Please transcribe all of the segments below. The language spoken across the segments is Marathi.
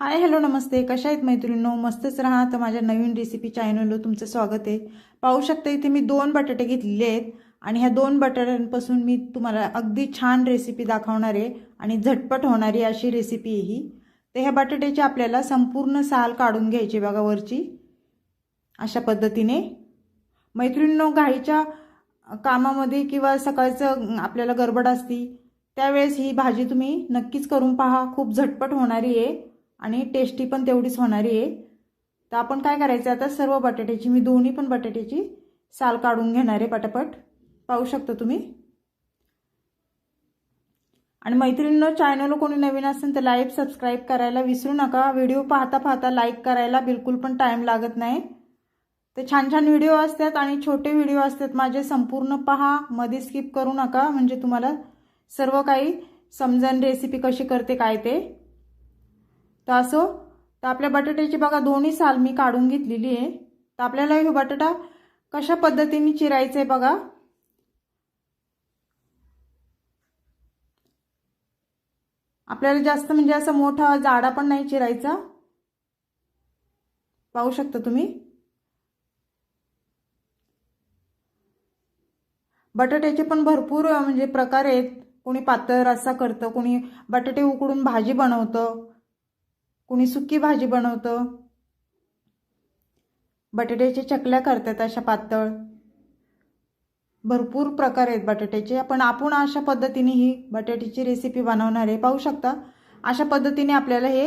हाय हॅलो नमस्ते. कशा आहेत मैत्रिणींनो? मस्तच राहा. तर माझ्या नवीन रेसिपी चॅनलवर तुमचं स्वागत आहे. पाहू शकता इथे मी दोन बटाटे घेतलेले आहेत आणि ह्या दोन बटाट्यांपासून मी तुम्हाला अगदी छान रेसिपी दाखवणार आहे आणि झटपट होणारी अशी रेसिपी आहे ही. तर ह्या बटाट्याची आपल्याला संपूर्ण साल काढून घ्यायची बघा वरची. अशा पद्धतीने. मैत्रिणींनो घाईच्या कामामध्ये किंवा सकाळचं आपल्याला गडबड असती त्यावेळेस ही भाजी तुम्ही नक्कीच करून पहा. खूप झटपट होणारी आहे. आणि टेस्टी पण तेवढीच होणारी आहे. तर आपण काय करायचं आता? सर्व बटाट्याची मी दोन्ही पण बटाट्याची साल काढून घेणार आहे पटापट. पाहू शकता तुम्ही? आणि मैत्रिणींनो चॅनल कोणी नवीन असेल तर लाईव्ह सबस्क्राईब करायला विसरू नका. व्हिडिओ पाहता पाहता लाईक करायला बिलकुल पण टाईम लागत नाही. तर छान छान व्हिडिओ असतात आणि छोटे व्हिडिओ असतात. माझे संपूर्ण पहा मध्ये स्किप करू नका. म्हणजे तुम्हाला सर्व काही समजण रेसिपी कशी करते काय ते. तर असो तर आपल्या बटाट्याची बघा दोन्ही साल मी काढून घेतलेली आहे. तर आपल्याला हे बटाटा कशा पद्धतीने चिरायचं आहे बघा. आपल्याला जास्त म्हणजे असं मोठा जाडा पण नाही चिरायचा. पाहू शकता तुम्ही. बटाट्याचे पण भरपूर म्हणजे प्रकार आहेत. कोणी पातळ रस्सा करतं कोणी बटाटे उकडून भाजी बनवतं. कुणी सुकी भाजी बनवतं? बटाट्याच्या चकल्या करतात अशा पातळ. भरपूर प्रकार आहेत बटाट्याचे. पण आपण अशा पद्धतीने ही बटाट्याची रेसिपी बनवणार आहे पाहू शकता. अशा पद्धतीने आपल्याला हे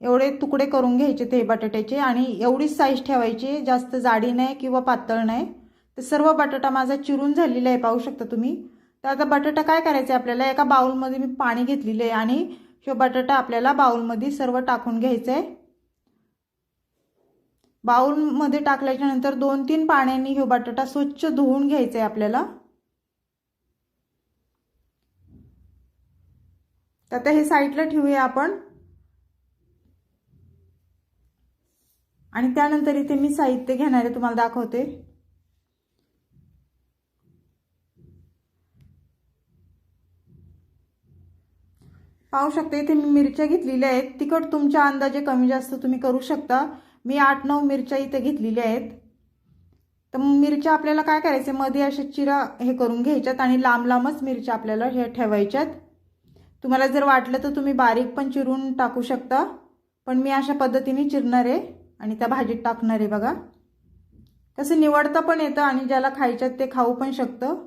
एवढे तुकडे करून घ्यायचे ते बटाट्याचे आणि एवढीच साईज ठेवायची जास्त जाडी नाही किंवा पातळ नाही. तर सर्व बटाटा माझा चिरून झालेला आहे पाहू शकता तुम्ही. तर आता बटाटा काय करायचं आहे आपल्याला? एका बाउलमध्ये मी पाणी घेतलेलं आहे आणि ह्यो बटाटा आपल्याला बाऊलमध्ये सर्व टाकून घ्यायचं. आहे बाऊलमध्ये टाकल्याच्या नंतर दोन तीन पाण्याने ह्यो बटाटा स्वच्छ धुवून घ्यायचा आहे आपल्याला. तर आता हे साईडला ठेवूया आपण. आणि त्यानंतर इथे मी साहित्य घेणारे तुम्हाला दाखवते. पाहू शकता इथे मी मिरच्या घेतलेल्या आहेत. तिखट तुमच्या अंदाजे कमी जास्त तुम्ही करू शकता. मी आठ नऊ मिरच्या इथे घेतलेल्या आहेत. तर मग मिरच्या आपल्याला काय करायचं? मध्ये अशा चिरा हे करून घ्यायच्यात आणि लांब लांबच मिरच्या आपल्याला हे ठेवायच्यात. तुम्हाला जर वाटलं तर तुम्ही बारीक पण चिरून टाकू शकता. पण मी अशा पद्धतीने चिरणार आहे आणि त्या भाजीत टाकणार आहे बघा. कसं निवडता पण येतं आणि ज्याला खायच्यात ते खाऊ पण शकतं.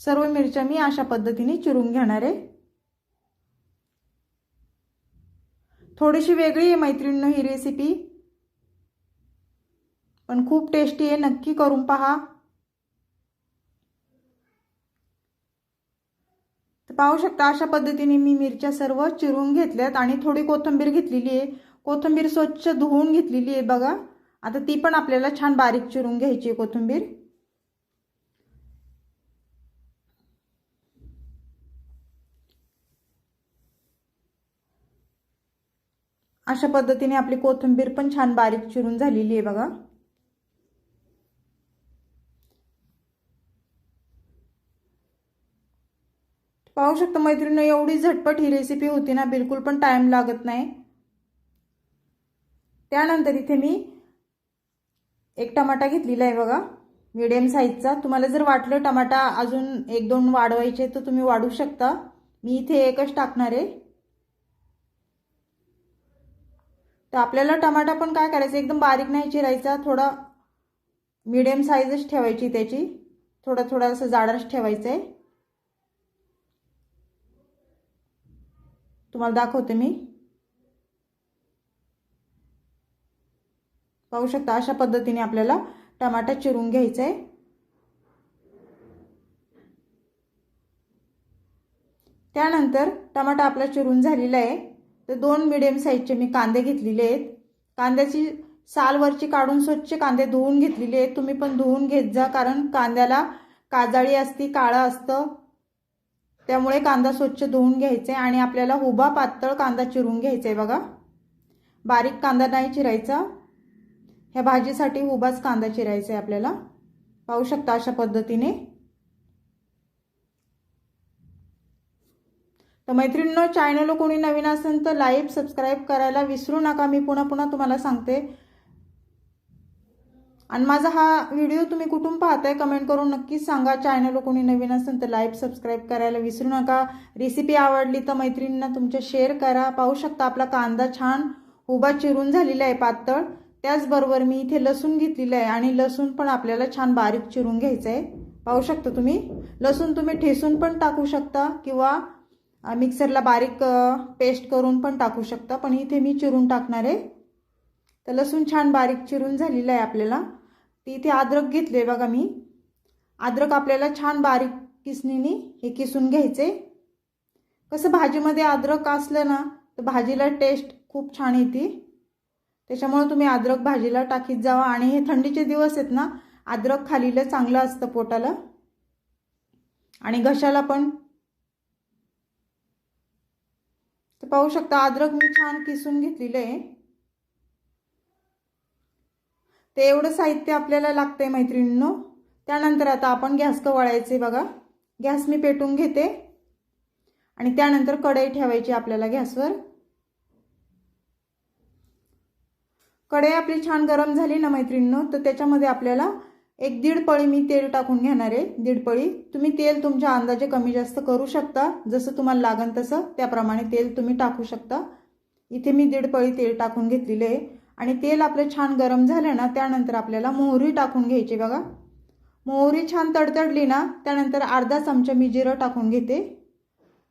सर्व मिरच्या मी अशा पद्धतीने चिरून घेणार आहे. थोडीशी वेगळी आहे मैत्रिणीनं ही रेसिपी पण खूप टेस्टी आहे नक्की करून पहा. तर पाहू शकता अशा पद्धतीने मी मिरच्या सर्व चिरून घेतल्यात आणि थोडी कोथिंबीर घेतलेली आहे. कोथिंबीर स्वच्छ धुवून घेतलेली आहे बघा. आता ती पण आपल्याला छान बारीक चिरून घ्यायची आहे कोथिंबीर. अशा पद्धतीने आपली कोथिंबीर पण छान बारीक चिरून झालेली आहे बघा. पाहू शकता मैत्रिणी एवढी झटपट ही रेसिपी होती ना बिलकुल पण टाइम लागत नाही. त्यानंतर इथे मी एक टमाटा घेतलेला आहे बघा मिडियम साईजचा तुम्हाला जर वाटलं टमाटा अजून एक दोन वाढवायचे तर तुम्ही वाढू शकता. मी इथे एकच टाकणार आहे. तर आपल्याला टमाटा पण काय करायचं? एकदम बारीक नाही चिरायचा थोडा मिडियम साईजच ठेवायची त्याची. थोडा थोडा असं जाडच ठेवायचं आहे तुम्हाला दाखवते मी. पाहू शकता अशा पद्धतीने आपल्याला टमाटा चिरून घ्यायचा आहे त्यानंतर टमाटा आपला चिरून झालेला आहे. तर दोन मिडियम साईजचे मी कांदे घेतलेले आहेत. कांद्याची सालवरची काढून स्वच्छ कांदे धुवून घेतलेले आहेत. तुम्ही पण धुवून घेत जा कारण कांद्याला काजाळी असती काळं असतं. त्यामुळे कांदा स्वच्छ धुवून घ्यायचा आहे आणि आपल्याला उभा पातळ कांदा चिरून घ्यायचा आहे बघा. बारीक कांदा नाही चिरायचा. ह्या भाजीसाठी उभाच कांदा चिरायचा आहे आपल्याला. पाहू शकता अशा पद्धतीने. तर मैत्रिणींनो चॅनल कोणी नवीन असेल तर लाईक सबस्क्राईब करायला विसरू नका. मी पुन्हा पुन्हा तुम्हाला सांगते. आणि माझा हा व्हिडिओ तुम्ही कुठून पाहताय कमेंट करून नक्कीच सांगा. चॅनल कोणी नवीन असेल तर लाईक सबस्क्राईब करायला विसरू नका. रेसिपी आवडली तर मैत्रिणींना तुमच्या शेअर करा. पाहू शकता आपला कांदा छान उभा चिरून झालेला आहे पातळ. त्याचबरोबर मी इथे लसूण घेतलेलं आहे आणि लसूण पण आपल्याला छान बारीक चिरून घ्यायचं आहे पाहू शकता तुम्ही? लसूण तुम्ही ठेसून पण टाकू शकता किंवा मिक्सरला बारीक पेस्ट करून पण टाकू शकता. पण इथे मी चिरून टाकणार आहे. तर लसूण छान बारीक चिरून झालेलं आहे आपल्याला. ती इथे अद्रक घेतले बघा मी. अद्रक आपल्याला छान बारीक किसणीने हे किसून घ्यायचे. कसं भाजीमध्ये अद्रक असलं ना तर भाजीला टेस्ट खूप छान येते. त्याच्यामुळे तुम्ही अद्रक भाजीला टाकीत जावा. आणि हे थंडीचे दिवस आहेत ना अद्रक खालीलं चांगलं असतं पोटाला. आणि घशाला पण तर पाहू शकता अद्रक मी छान किसून घेतलेलं आहे. ते एवढं साहित्य आपल्याला लागतंय मैत्रिणींनो. त्यानंतर आता आपण गॅस कवळायचे बघा. गॅस मी पेटून घेते. आणि त्यानंतर कढई ठेवायची आपल्याला गॅसवर. कढई आपली छान गरम झाली ना मैत्रिणींनो तर त्याच्यामध्ये आपल्याला एक दीड पळी मी तेल टाकून घेणार आहे दीड पळी. तुम्ही तेल तुमच्या अंदाजे कमी जास्त करू शकता जसं तुम्हाला लागन तसं त्याप्रमाणे तेल तुम्ही टाकू शकता. इथे मी दीड पळी तेल टाकून घेतलेले आहे. आणि तेल आपलं छान गरम झालं ना त्यानंतर आपल्याला मोहरी टाकून घ्यायची बघा. मोहरी छान तडतडली ना त्यानंतर अर्धा चमचा मी जिरं टाकून घेते.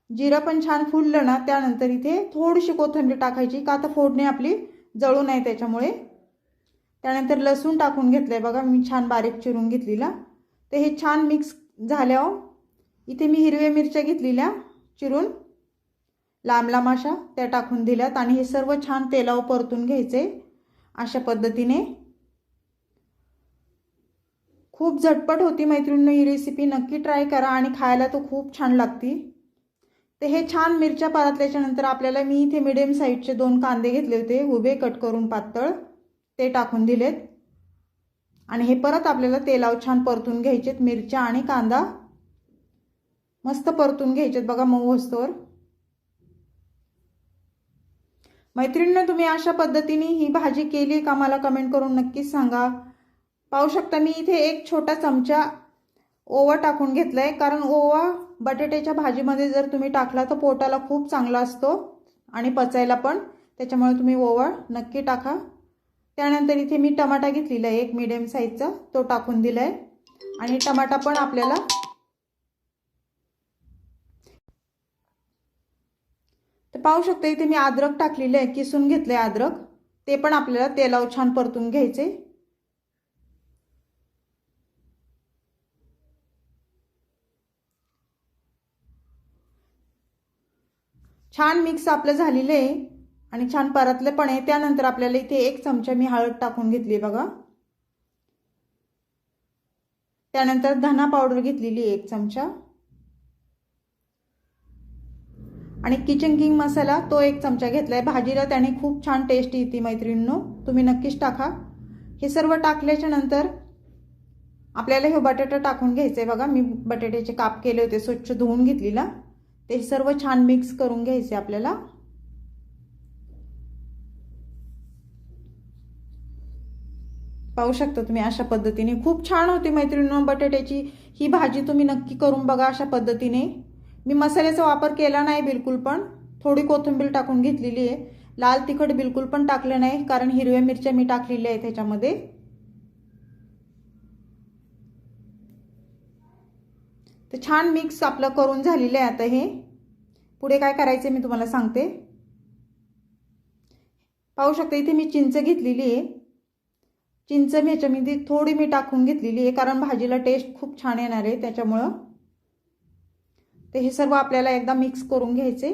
जिरं पण छान फुललं ना त्यानंतर इथे थोडीशी कोथिंबीर टाकायची का तर फोडणी आपली जळू नये त्याच्यामुळे. त्यानंतर लसूण टाकून घेतलं आहे बघा मी छान बारीक चिरून घेतलेला. तर हे छान मिक्स झाल्यावर हो. इथे मी हिरव्या मिरच्या घेतलेल्या चिरून. लांब लांब अशा त्या टाकून दिल्यात आणि हे सर्व छान तेलावर परतून घ्यायचे अशा पद्धतीने. खूप झटपट होती मैत्रिणीनं ही रेसिपी नक्की ट्राय करा आणि खायला तो खूप छान लागती तर हे छान मिरच्या परतल्याच्यानंतर आपल्याला मी इथे मिडियम साईजचे दोन कांदे घेतले होते उभे कट करून पातळ. ते टाकून दिलेत. आणि हे परत आपल्याला तेलावर छान परतून घ्यायचेत मिरच्या आणि कांदा. मस्त परतून घ्यायचेत बघा मऊ असतोवर मैत्रिणीनं तुम्ही अशा पद्धतीने ही भाजी केली का मला कमेंट करून नक्कीच सांगा. पाहू शकता मी इथे एक छोटा चमचा ओवा टाकून घेतला आहे कारण ओवा बटाट्याच्या भाजीमध्ये जर तुम्ही टाकला तर पोटाला खूप चांगला असतो आणि पचायला पण. त्याच्यामुळे तुम्ही ओवा नक्की टाका. त्यानंतर इथे मी टमाटा घेतलेला आहे एक मिडियम साईजचा तो टाकून दिला आहे आणि टमाटा पण आपल्याला तर पाहू शकता इथे मी अद्रक टाकलेलं आहे किसून घेतलंय अद्रक. ते पण आपल्याला तेलावर छान परतून घ्यायचे. छान मिक्स आपलं झालेलं आहे. आणि छान परतलं पण आहे. त्यानंतर आपल्याला इथे एक चमचा मी हळद टाकून घेतली बघा. त्यानंतर धना पावडर घेतलेली एक चमचा. आणि किचन किंग मसाला तो एक चमचा घेतलाय. भाजीला त्याने खूप छान टेस्ट येते मैत्रिणींनो. तुम्ही नक्कीच टाका. हे सर्व टाकल्याच्या नंतर आपल्याला हे बटाटा टाकून घ्यायचंय बघा. मी बटाट्याचे काप केले होते स्वच्छ धुवून घेतलेला. ते सर्व छान मिक्स करून घ्यायचे आपल्याला. पाहू शकता तुम्ही अशा पद्धतीने. खूप छान होती मैत्रिणींनो बटाट्याची. ही भाजी तुम्ही नक्की करून बघा अशा पद्धतीने. मी मसाल्याचा वापर केला नाही बिलकुल पण. थोडी कोथिंबीर टाकून घेतलेली आहे. लाल तिखट बिलकुल पण टाकलं नाही कारण हिरव्या मिरच्या मी टाकलेल्या आहेत त्याच्यामध्ये. तर छान मिक्स आपलं करून झालेलं आहे आता हे. पुढे काय करायचं मी तुम्हाला सांगते. पाहू शकता इथे मी चिंच घेतलेली आहे. चिंच मी ह्याच्यामध्ये थोडी मी टाकून घेतलेली आहे कारण भाजीला टेस्ट खूप छान येणार आहे त्याच्यामुळं. तर हे सर्व आपल्याला एकदा मिक्स करून घ्यायचे.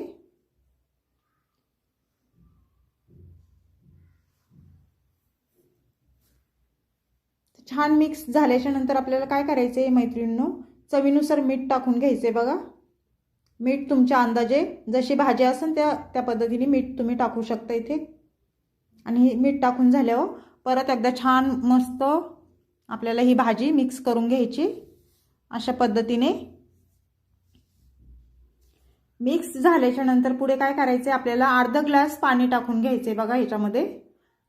छान मिक्स झाल्याच्यानंतर आपल्याला काय करायचं आहे मैत्रिणींनो? चवीनुसार मीठ टाकून घ्यायचे बघा. मीठ तुमच्या अंदाजे जशी भाजी असेल त्या त्या पद्धतीने मीठ तुम्ही टाकू शकता इथे. आणि हे मीठ टाकून झाल्यावर परत एकदा छान मस्त आपल्याला ही भाजी मिक्स करून घ्यायची. अशा पद्धतीने मिक्स झाल्याच्यानंतर पुढे काय करायचे आपल्याला अर्धा ग्लास पाणी टाकून घ्यायचे बघा ह्याच्यामध्ये.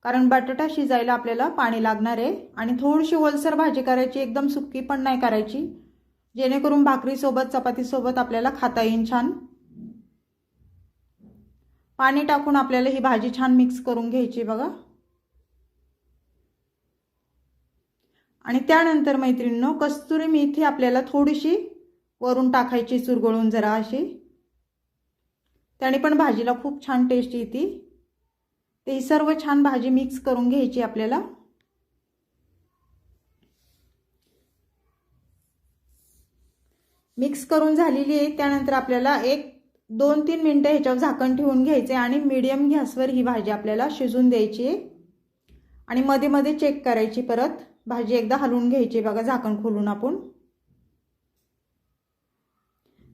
कारण बटाटा शिजायला आपल्याला पाणी लागणार आहे. आणि थोडीशी ओलसर भाजी करायची एकदम सुक्की पण नाही करायची. जेणेकरून भाकरीसोबत चपातीसोबत आपल्याला खाता येईल छान. पाणी टाकून आपल्याला ही भाजी छान मिक्स करून घ्यायची बघा. आणि त्यानंतर मैत्रिणींनो कस्तुरी मेथी आपल्याला थोडीशी वरून टाकायची चुरगळून जरा अशी. त्याने पण भाजीला खूप छान टेस्ट येते. ते सर्व छान भाजी मिक्स करून घ्यायची आपल्याला. मिक्स करून झालेली आहे. त्यानंतर आपल्याला एक दोन तीन मिनटं ह्याच्यावर झाकण ठेवून घ्यायचे आणि मीडियम गॅसवर ही भाजी आपल्याला शिजून द्यायची आहे. आणि मध्ये मध्ये चेक करायची परत. भाजी एकदा हलवून घ्यायची बघा झाकण खोलून आपण.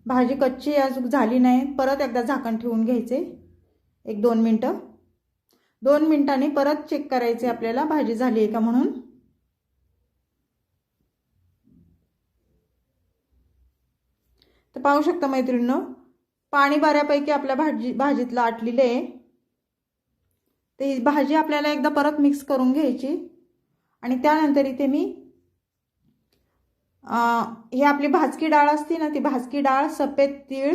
भाजी कच्ची अजून झाली नाही. परत एकदा झाकण ठेवून घ्यायचे. एक दोन मिनटं. दोन मिनिटांनी परत चेक करायचे आपल्याला भाजी झाली आहे का म्हणून. तर पाहू शकता मैत्रिणीनं पाणी बऱ्यापैकी आपल्या भाजी भाजीतलं आटलेलं आहे. तर ही भाजी आपल्याला एकदा परत मिक्स करून घ्यायची. आणि त्यानंतर इथे मी हे आपली भाजकी डाळ असते ना ती भाजकी डाळ सफेद तीळ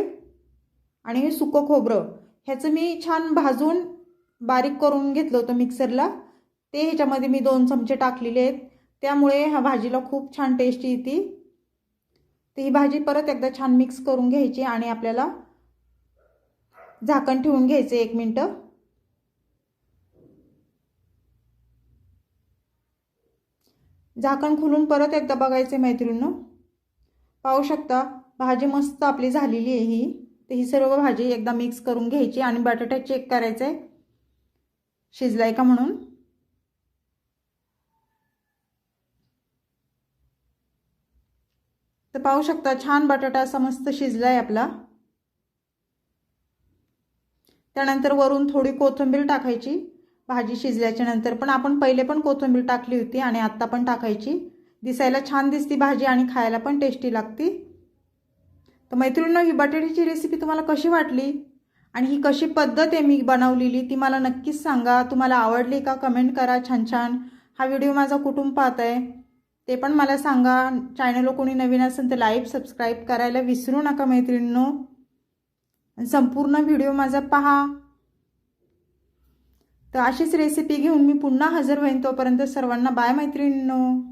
आणि सुकं खोबरं ह्याचं मी छान भाजून बारीक करून घेतलं होतं मिक्सरला. ते ह्याच्यामध्ये मी दोन चमचे टाकलेले आहेत. त्यामुळे ह्या भाजीला खूप छान टेस्टी येते. तर ही भाजी परत एकदा छान मिक्स करून घ्यायची आणि आपल्याला झाकण ठेवून घ्यायचं एक मिनटं. झाकण खुलून परत एकदा बघायचे मैत्रिणीनं. पाहू शकता भाजी मस्त आपली झालेली आहे ही. तर ही सर्व भाजी एकदा मिक्स करून घ्यायची आणि बटाटा चेक करायचं आहे शिजलाय का म्हणून? तर पाहू शकता छान बटाटा असा मस्त शिजलाय आपला. त्यानंतर वरून थोडी कोथिंबीर टाकायची. भाजी शिजल्याच्या नंतर पण आपण पहिले पण कोथिंबीर टाकली होती आणि आत्ता पण टाकायची. दिसायला छान दिसती भाजी आणि खायला पण टेस्टी लागती. तर मैत्रिणींनो ही बटाट्याची रेसिपी तुम्हाला कशी वाटली? आणि ही कशी पद्धत आहे मी बनवलेली ती मला नक्कीच सांगा. तुम्हाला आवडली का? कमेंट करा छान छान. हा व्हिडिओ माझा कुटुंब पाहत आहे. ते पण मला सांगा. चॅनलवर कोणी नवीन असेल तर लाईव्ह सबस्क्राईब करायला विसरू नका मैत्रिणींनो. संपूर्ण व्हिडिओ माझा पहा. तर अशीच रेसिपी घेऊन मी पुन्हा हजर होईन तोपर्यंत सर्वांना बाय मैत्रिणींनो.